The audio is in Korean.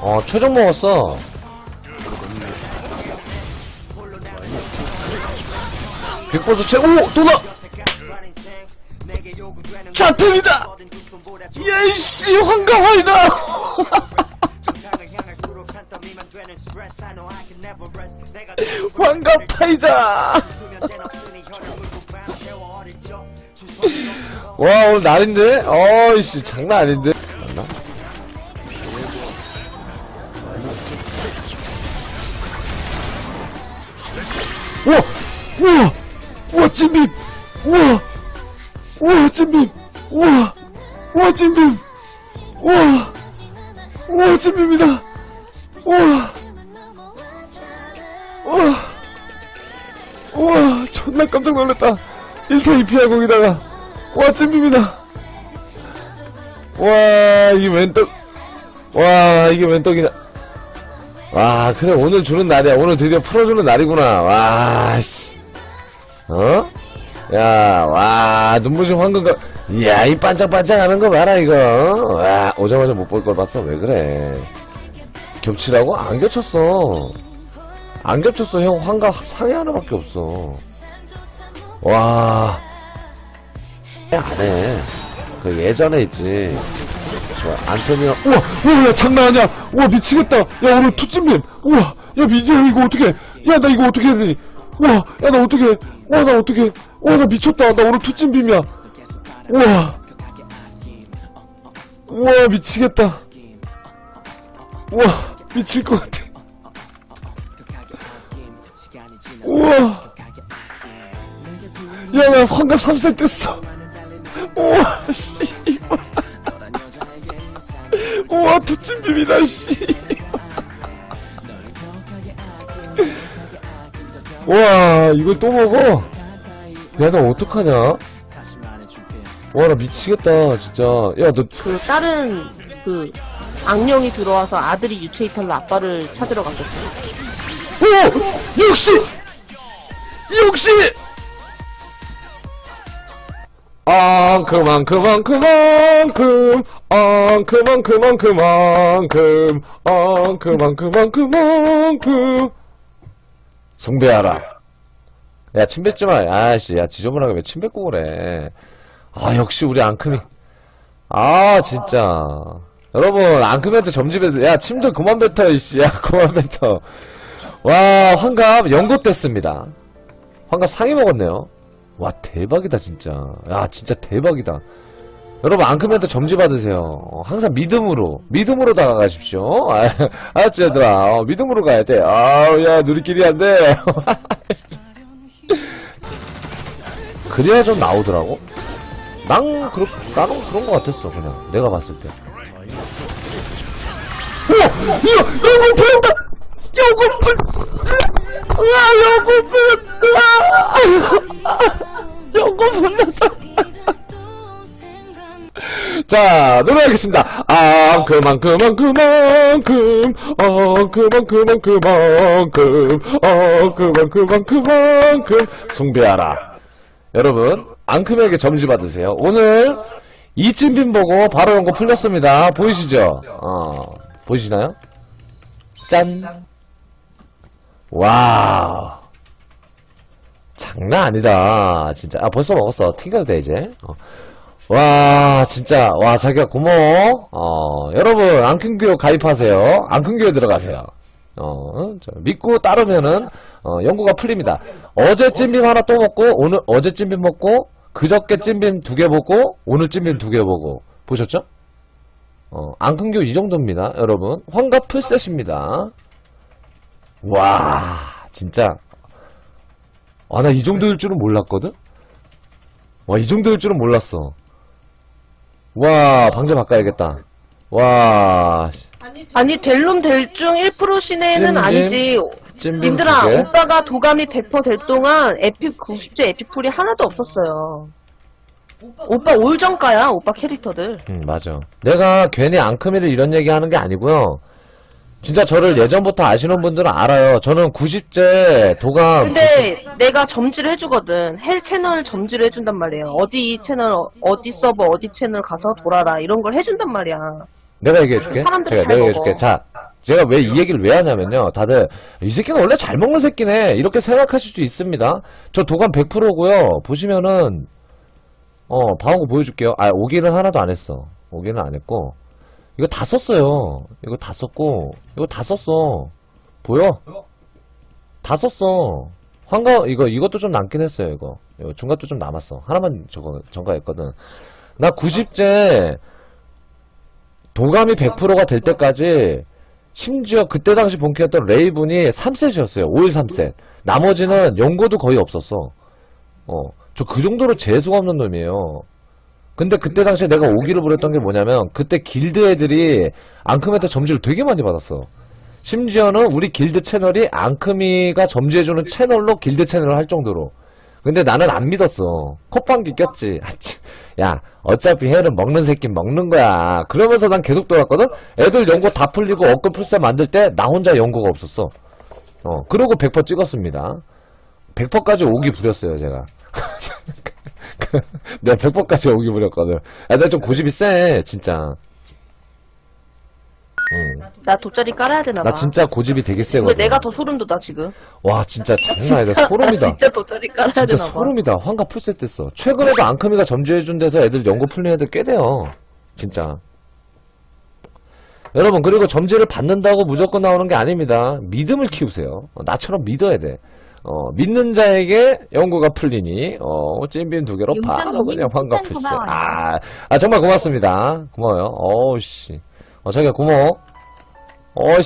어, 최종 먹었어. 빅보스 최, 오! 또다! 자템이다! 야이씨, 황가화이다! 황가파이다! 와, 오늘 날인데? 어이씨, 장난 아닌데? 우와! 우와! 우와, 찐빔! 우와! 우와, 찐빔! 우와! 우와, 찐빔! 우와! 우와, 찐빔이다! 우와! 우와! 우와, 존나 깜짝 놀랐다. 1타 2피야, 거기다가. 와, 찐빔이다! 와, 이게 웬 떡, 와, 이게 웬 떡이냐. 와, 그래, 오늘 주는 날이야. 오늘 드디어 풀어주는 날이구나. 와, 씨. 어? 야, 와, 눈부신 황금가. 이야, 이 반짝반짝 하는 거 봐라, 이거. 어? 와, 오자마자 못 볼 걸 봤어. 왜 그래? 겹치라고? 안 겹쳤어. 안 겹쳤어, 형. 황가 상해 하나밖에 없어. 와. 안 해. 그 예전에 있지. 저 안토니오. 우와, 우와, 야, 장난 아니야. 우와, 미치겠다. 야, 오늘 투찜빔. 우와, 야, 미, 야, 이거 어떻게 야, 나 이거 어떻게 해야 되니? 우와, 야, 나 어떻게 와, 나 어떻게 와, 나 미쳤다. 나 오늘 투찜빔이야. 우와. 우와, 미치겠다. 우와, 미칠 것 같아. 우와. 야, 나 환갑 3세 뗐어. 우와, 씨. 우와, 투찜빔이다, 씨. 와, 이걸 또 먹어? 야, 나 어떡하냐? 와, 나 미치겠다, 진짜. 야, 너, 그 다른 그 악령이 들어와서 아들이 유체 이탈로 아빠를 찾으러 갔겠어. 오! 역시! 역시! 아, 그만, 그만, 그만큼, 아, 그만, 그만, 그만큼, 아, 그만, 그만, 그만큼. 숭배하라. 야, 침 뱉지 마. 아씨, 야, 지저분하게 왜 침 뱉고 그래. 아, 역시 우리 앙큼이. 아, 진짜. 여러분, 앙큼한테 점집에서, 야, 침 좀 그만 뱉어, 이씨. 야, 그만 뱉어. 와, 환갑 연고 뗐습니다. 환갑 상이 먹었네요. 와, 대박이다, 진짜. 야, 진짜 대박이다. 여러분, 앙큼한테 점지 받으세요. 어, 항상 믿음으로, 믿음으로 다가가십시오. 아, 알았지, 얘들아. 어, 믿음으로 가야 돼. 아우, 야, 누리끼리 안 돼. 그래야 좀 나오더라고. 난, 그렇, 나는 그런 것 같았어, 그냥. 내가 봤을 때. 우와! 이거, 이거 풀린다! 요거풀! 으아, 요거풀! 으아! 요거풀 났다! 자, 노래하겠습니다. 아, 그만, 그만, 그만큼, 어, 그만, 그만, 그만큼, 어, 그만, 그만, 그만큼, 숭배하라. 여러분, 앙큼에게 점지 받으세요. 오늘, 이찜빔 보고 바로 연거 풀렸습니다. 보이시죠? 어, 보이시나요? 짠. 와. 장난 아니다. 진짜. 아, 벌써 먹었어. 팅가도 돼, 이제. 어. 와, 진짜. 와, 자기가 고마워. 어, 여러분, 앙큰교육 가입하세요. 앙큰교육 들어가세요. 어, 저, 믿고 따르면은, 어, 연구가 풀립니다. 어제 찜빔 하나 또 먹고, 오늘, 어제 찜빔 먹고, 그저께 찜빔 두 개 보고, 오늘 찜빔 두 개 보고. 보셨죠? 어, 앙큰교 이 정도입니다, 여러분. 환갑 풀셋입니다. 와, 진짜. 아, 나 이 정도일 줄은 몰랐거든? 와, 이 정도일 줄은 몰랐어. 와, 방제 바꿔야겠다. 와, 아니 델룸 델중 1% 시내는 찜빔, 아니지. 님들아 두 개. 오빠가 도감이 100%될 동안 에픽 90제 에픽풀이 하나도 없었어요. 오빠 올정가야 오빠 캐릭터들. 응, 맞아. 내가 괜히 앙크미를 이런 얘기 하는 게 아니고요. 진짜 저를 예전부터 아시는 분들은 알아요. 저는 90제 도감. 근데 내가 점지를 해주거든. 헬 채널 점지를 해준단 말이에요. 어디 채널, 어디 서버, 어디 채널 가서 돌아라. 이런 걸 해준단 말이야. 내가 얘기해줄게. 사람들이 제가 잘 내가. 얘기해줄게. 자, 제가 왜 이 얘기를 왜 하냐면요. 다들 이 새끼는 원래 잘 먹는 새끼네 이렇게 생각하실 수 있습니다. 저 도감 100%고요. 보시면은 어 방어구 보여줄게요. 아 오기는 하나도 안 했어. 오기는 안 했고 이거 다 썼어요. 이거 다 썼고 이거 다 썼어. 보여? 다 썼어. 환가 이거 이것도 좀 남긴 했어요. 이거 이거 중간도 좀 남았어. 하나만 저거 전가했거든. 나 90제 도감이 100%가 될 때까지 심지어 그때 당시 본캐였던 레이븐이 3셋이었어요. 5일 3셋. 나머지는 연고도 거의 없었어. 어, 저 그 정도로 재수가 없는 놈이에요. 근데 그때 당시에 내가 오기를 부렸던 게 뭐냐면 그때 길드 애들이 앙크메타 점지를 되게 많이 받았어. 심지어는 우리 길드 채널이 앙크미가 점지해주는 채널로 길드 채널을 할 정도로. 근데 나는 안 믿었어. 콧방귀 꼈지. 아, 치. 야, 어차피 해는 먹는 새끼 먹는 거야. 그러면서 난 계속 돌았거든? 애들 연고 다 풀리고 업급 풀세 만들 때 나 혼자 연고가 없었어. 어, 그러고 100% 찍었습니다. 100%까지 오기 부렸어요, 제가. 내가 100%까지 오기 부렸거든. 야, 내가 좀 고집이 세, 진짜. 응. 나 돗자리 깔아야 되나 봐. 나 진짜 고집이 되게 근데 세거든. 내가 더 소름 돋아 지금. 와, 진짜 장난 아니다. 나 소름이다. 진짜 돗자리 깔아야 진짜 되나 봐. 소름이다. 환갑 풀셋 됐어. 최근에도 앙크미가 점주해준 데서 애들 연고 풀린 애들 꽤 돼요. 진짜. 여러분, 그리고 점지를 받는다고 무조건 나오는 게 아닙니다. 믿음을 키우세요. 어, 나처럼 믿어야 돼. 어, 믿는 자에게 연고가 풀리니, 어, 찐빔 두 개로 바로 그냥 환갑 추천 풀셋. 고마워요. 아, 아, 정말 고맙습니다. 고마워요. 어우, 씨. 어, 자기가 고마워. 어우, 씨.